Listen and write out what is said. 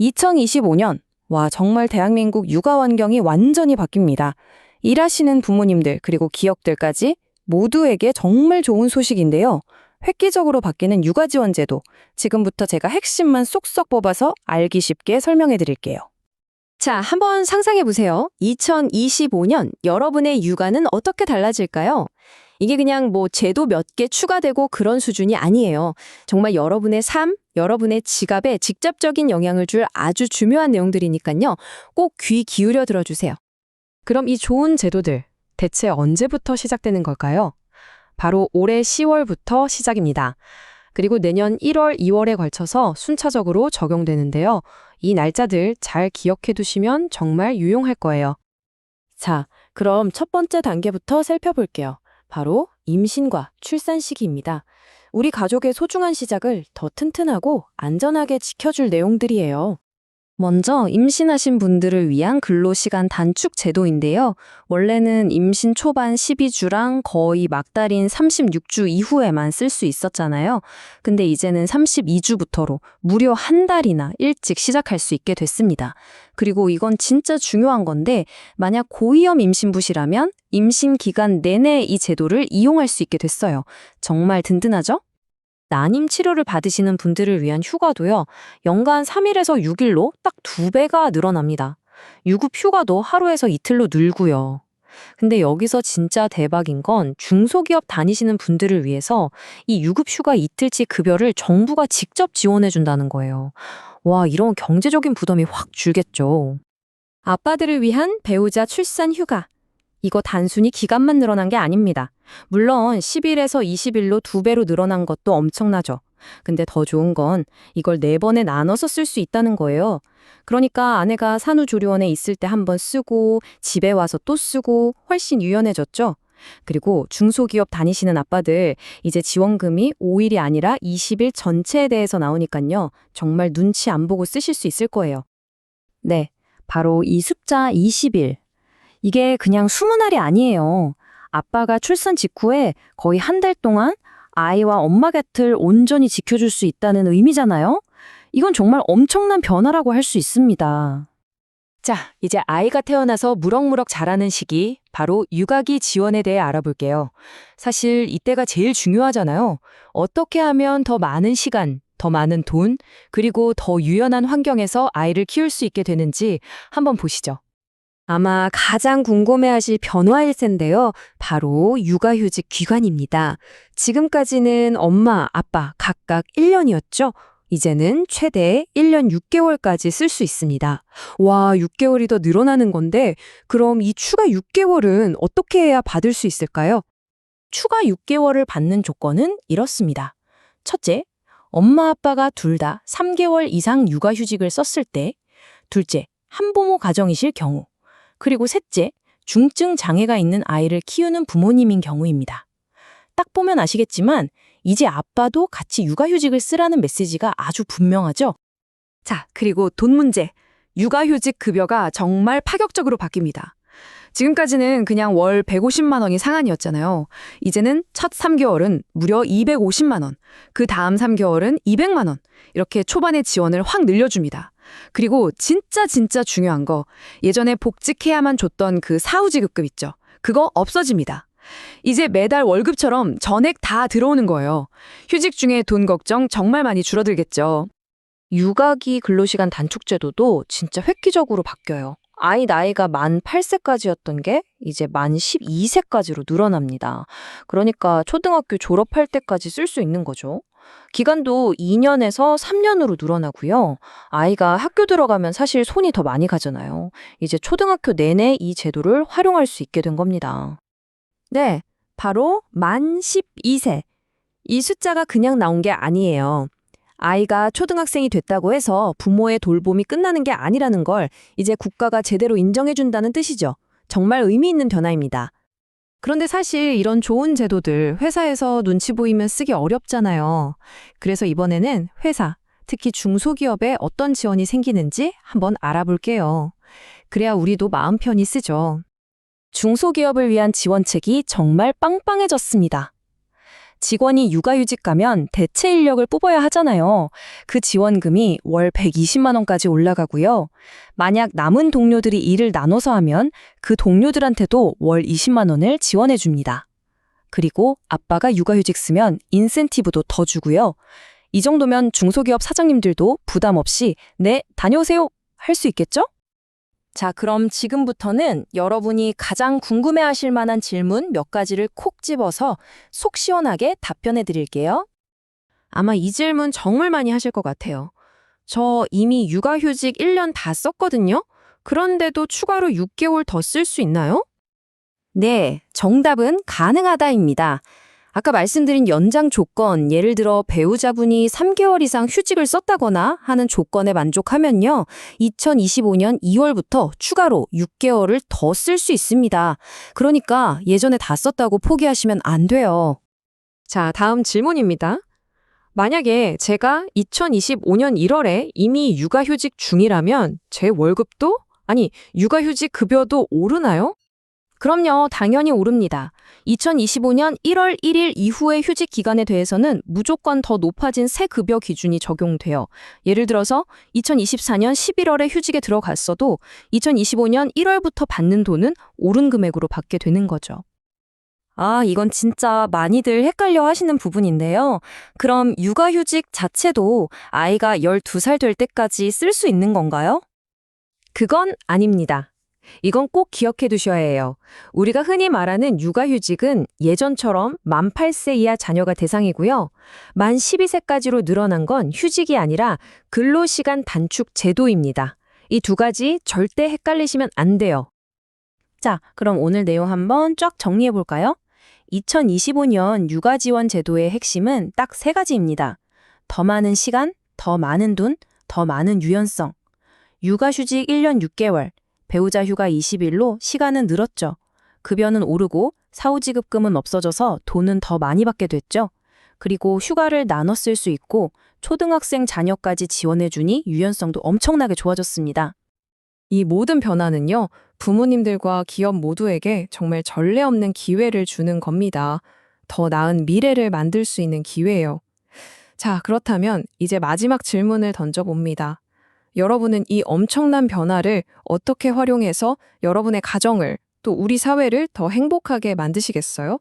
2025년, 와, 정말 대한민국 육아 환경이 완전히 바뀝니다. 일하시는 부모님들, 그리고 기업들까지 모두에게 정말 좋은 소식인데요. 획기적으로 바뀌는 육아 지원 제도. 지금부터 제가 핵심만 쏙쏙 뽑아서 알기 쉽게 설명해 드릴게요. 자, 한번 상상해 보세요. 2025년 여러분의 육아는 어떻게 달라질까요? 이게 그냥 뭐 제도 몇 개 추가되고 그런 수준이 아니에요. 정말 여러분의 삶, 여러분의 지갑에 직접적인 영향을 줄 아주 중요한 내용들이니까요. 꼭 귀 기울여 들어주세요. 그럼 이 좋은 제도들 대체 언제부터 시작되는 걸까요? 바로 올해 10월부터 시작입니다. 그리고 내년 1월, 2월에 걸쳐서 순차적으로 적용되는데요. 이 날짜들 잘 기억해 두시면 정말 유용할 거예요. 자, 그럼 첫 번째 단계부터 살펴볼게요. 바로 임신과 출산 시기입니다. 우리 가족의 소중한 시작을 더 튼튼하고 안전하게 지켜줄 내용들이에요. 먼저 임신하신 분들을 위한 근로시간 단축 제도인데요. 원래는 임신 초반 12주랑 거의 막달인 36주 이후에만 쓸 수 있었잖아요. 근데 이제는 32주부터로 무려 한 달이나 일찍 시작할 수 있게 됐습니다. 그리고 이건 진짜 중요한 건데 만약 고위험 임신부시라면 임신 기간 내내 이 제도를 이용할 수 있게 됐어요. 정말 든든하죠? 난임 치료를 받으시는 분들을 위한 휴가도요. 연간 3일에서 6일로 딱 두 배가 늘어납니다. 유급 휴가도 하루에서 이틀로 늘고요. 근데 여기서 진짜 대박인 건 중소기업 다니시는 분들을 위해서 이 유급 휴가 이틀치 급여를 정부가 직접 지원해 준다는 거예요. 와, 이런 경제적인 부담이 확 줄겠죠. 아빠들을 위한 배우자 출산 휴가. 이거 단순히 기간만 늘어난 게 아닙니다. 물론 10일에서 20일로 두 배로 늘어난 것도 엄청나죠. 근데 더 좋은 건 이걸 네 번에 나눠서 쓸 수 있다는 거예요. 그러니까 아내가 산후조리원에 있을 때 한 번 쓰고 집에 와서 또 쓰고 훨씬 유연해졌죠. 그리고 중소기업 다니시는 아빠들 이제 지원금이 5일이 아니라 20일 전체에 대해서 나오니까요. 정말 눈치 안 보고 쓰실 수 있을 거예요. 네, 바로 이 숫자 20일. 이게 그냥 20알이 아니에요. 아빠가 출산 직후에 거의 한 달 동안 아이와 엄마 곁을 온전히 지켜줄 수 있다는 의미잖아요? 이건 정말 엄청난 변화라고 할 수 있습니다. 자, 이제 아이가 태어나서 무럭무럭 자라는 시기, 바로 육아기 지원에 대해 알아볼게요. 사실 이때가 제일 중요하잖아요. 어떻게 하면 더 많은 시간, 더 많은 돈, 그리고 더 유연한 환경에서 아이를 키울 수 있게 되는지 한번 보시죠. 아마 가장 궁금해하실 변화일 텐데요. 바로 육아휴직 기간입니다. 지금까지는 엄마, 아빠 각각 1년이었죠? 이제는 최대 1년 6개월까지 쓸 수 있습니다. 와, 6개월이 더 늘어나는 건데, 그럼 이 추가 6개월은 어떻게 해야 받을 수 있을까요? 추가 6개월을 받는 조건은 이렇습니다. 첫째, 엄마 아빠가 둘 다 3개월 이상 육아휴직을 썼을 때, 둘째, 한부모 가정이실 경우, 그리고 셋째, 중증 장애가 있는 아이를 키우는 부모님인 경우입니다. 딱 보면 아시겠지만 이제 아빠도 같이 육아휴직을 쓰라는 메시지가 아주 분명하죠? 자, 그리고 돈 문제. 육아휴직 급여가 정말 파격적으로 바뀝니다. 지금까지는 그냥 월 150만 원이 상한이었잖아요. 이제는 첫 3개월은 무려 250만 원, 그 다음 3개월은 200만 원. 이렇게 초반에 지원을 확 늘려줍니다. 그리고 진짜 진짜 중요한 거, 예전에 복직해야만 줬던 그 사후지급급 있죠. 그거 없어집니다. 이제 매달 월급처럼 전액 다 들어오는 거예요. 휴직 중에 돈 걱정 정말 많이 줄어들겠죠. 육아기 근로시간 단축 제도도 진짜 획기적으로 바뀌어요. 아이 나이가 만 8세까지였던 게 이제 만 12세까지로 늘어납니다. 그러니까 초등학교 졸업할 때까지 쓸 수 있는 거죠. 기간도 2년에서 3년으로 늘어나고요. 아이가 학교 들어가면 사실 손이 더 많이 가잖아요. 이제 초등학교 내내 이 제도를 활용할 수 있게 된 겁니다. 네, 바로 만 12세. 이 숫자가 그냥 나온 게 아니에요. 아이가 초등학생이 됐다고 해서 부모의 돌봄이 끝나는 게 아니라는 걸 이제 국가가 제대로 인정해준다는 뜻이죠. 정말 의미 있는 변화입니다. 그런데 사실 이런 좋은 제도들 회사에서 눈치 보이면 쓰기 어렵잖아요. 그래서 이번에는 회사, 특히 중소기업에 어떤 지원이 생기는지 한번 알아볼게요. 그래야 우리도 마음 편히 쓰죠. 중소기업을 위한 지원책이 정말 빵빵해졌습니다. 직원이 육아휴직 가면 대체 인력을 뽑아야 하잖아요. 그 지원금이 월 120만 원까지 올라가고요. 만약 남은 동료들이 일을 나눠서 하면 그 동료들한테도 월 20만 원을 지원해 줍니다. 그리고 아빠가 육아휴직 쓰면 인센티브도 더 주고요. 이 정도면 중소기업 사장님들도 부담 없이 네, 다녀오세요 할 수 있겠죠? 자, 그럼 지금부터는 여러분이 가장 궁금해 하실 만한 질문 몇 가지를 콕 집어서 속 시원하게 답변해 드릴게요. 아마 이 질문 정말 많이 하실 것 같아요. 저 이미 육아휴직 1년 다 썼거든요. 그런데도 추가로 6개월 더 쓸 수 있나요? 네, 정답은 가능하다입니다. 아까 말씀드린 연장 조건, 예를 들어 배우자분이 3개월 이상 휴직을 썼다거나 하는 조건에 만족하면요, 2025년 2월부터 추가로 6개월을 더 쓸 수 있습니다. 그러니까 예전에 다 썼다고 포기하시면 안 돼요. 자, 다음 질문입니다. 만약에 제가 2025년 1월에 이미 육아휴직 중이라면 제 월급도, 아니, 육아휴직 급여도 오르나요? 그럼요, 당연히 오릅니다. 2025년 1월 1일 이후의 휴직 기간에 대해서는 무조건 더 높아진 새 급여 기준이 적용돼요. 예를 들어서 2024년 11월에 휴직에 들어갔어도 2025년 1월부터 받는 돈은 오른 금액으로 받게 되는 거죠. 아, 이건 진짜 많이들 헷갈려 하시는 부분인데요. 그럼 육아휴직 자체도 아이가 12살 될 때까지 쓸 수 있는 건가요? 그건 아닙니다. 이건 꼭 기억해 두셔야 해요. 우리가 흔히 말하는 육아휴직은 예전처럼 만 8세 이하 자녀가 대상이고요. 만 12세까지로 늘어난 건 휴직이 아니라 근로시간 단축 제도입니다. 이 두 가지 절대 헷갈리시면 안 돼요. 자, 그럼 오늘 내용 한번 쫙 정리해 볼까요? 2025년 육아 지원 제도의 핵심은 딱 세 가지입니다. 더 많은 시간, 더 많은 돈, 더 많은 유연성. 육아휴직 1년 6개월, 배우자 휴가 20일로 시간은 늘었죠. 급여는 오르고 사후지급금은 없어져서 돈은 더 많이 받게 됐죠. 그리고 휴가를 나눠 쓸 수 있고 초등학생 자녀까지 지원해주니 유연성도 엄청나게 좋아졌습니다. 이 모든 변화는요, 부모님들과 기업 모두에게 정말 전례 없는 기회를 주는 겁니다. 더 나은 미래를 만들 수 있는 기회예요. 자, 그렇다면 이제 마지막 질문을 던져봅니다. 여러분은 이 엄청난 변화를 어떻게 활용해서 여러분의 가정을 또 우리 사회를 더 행복하게 만드시겠어요?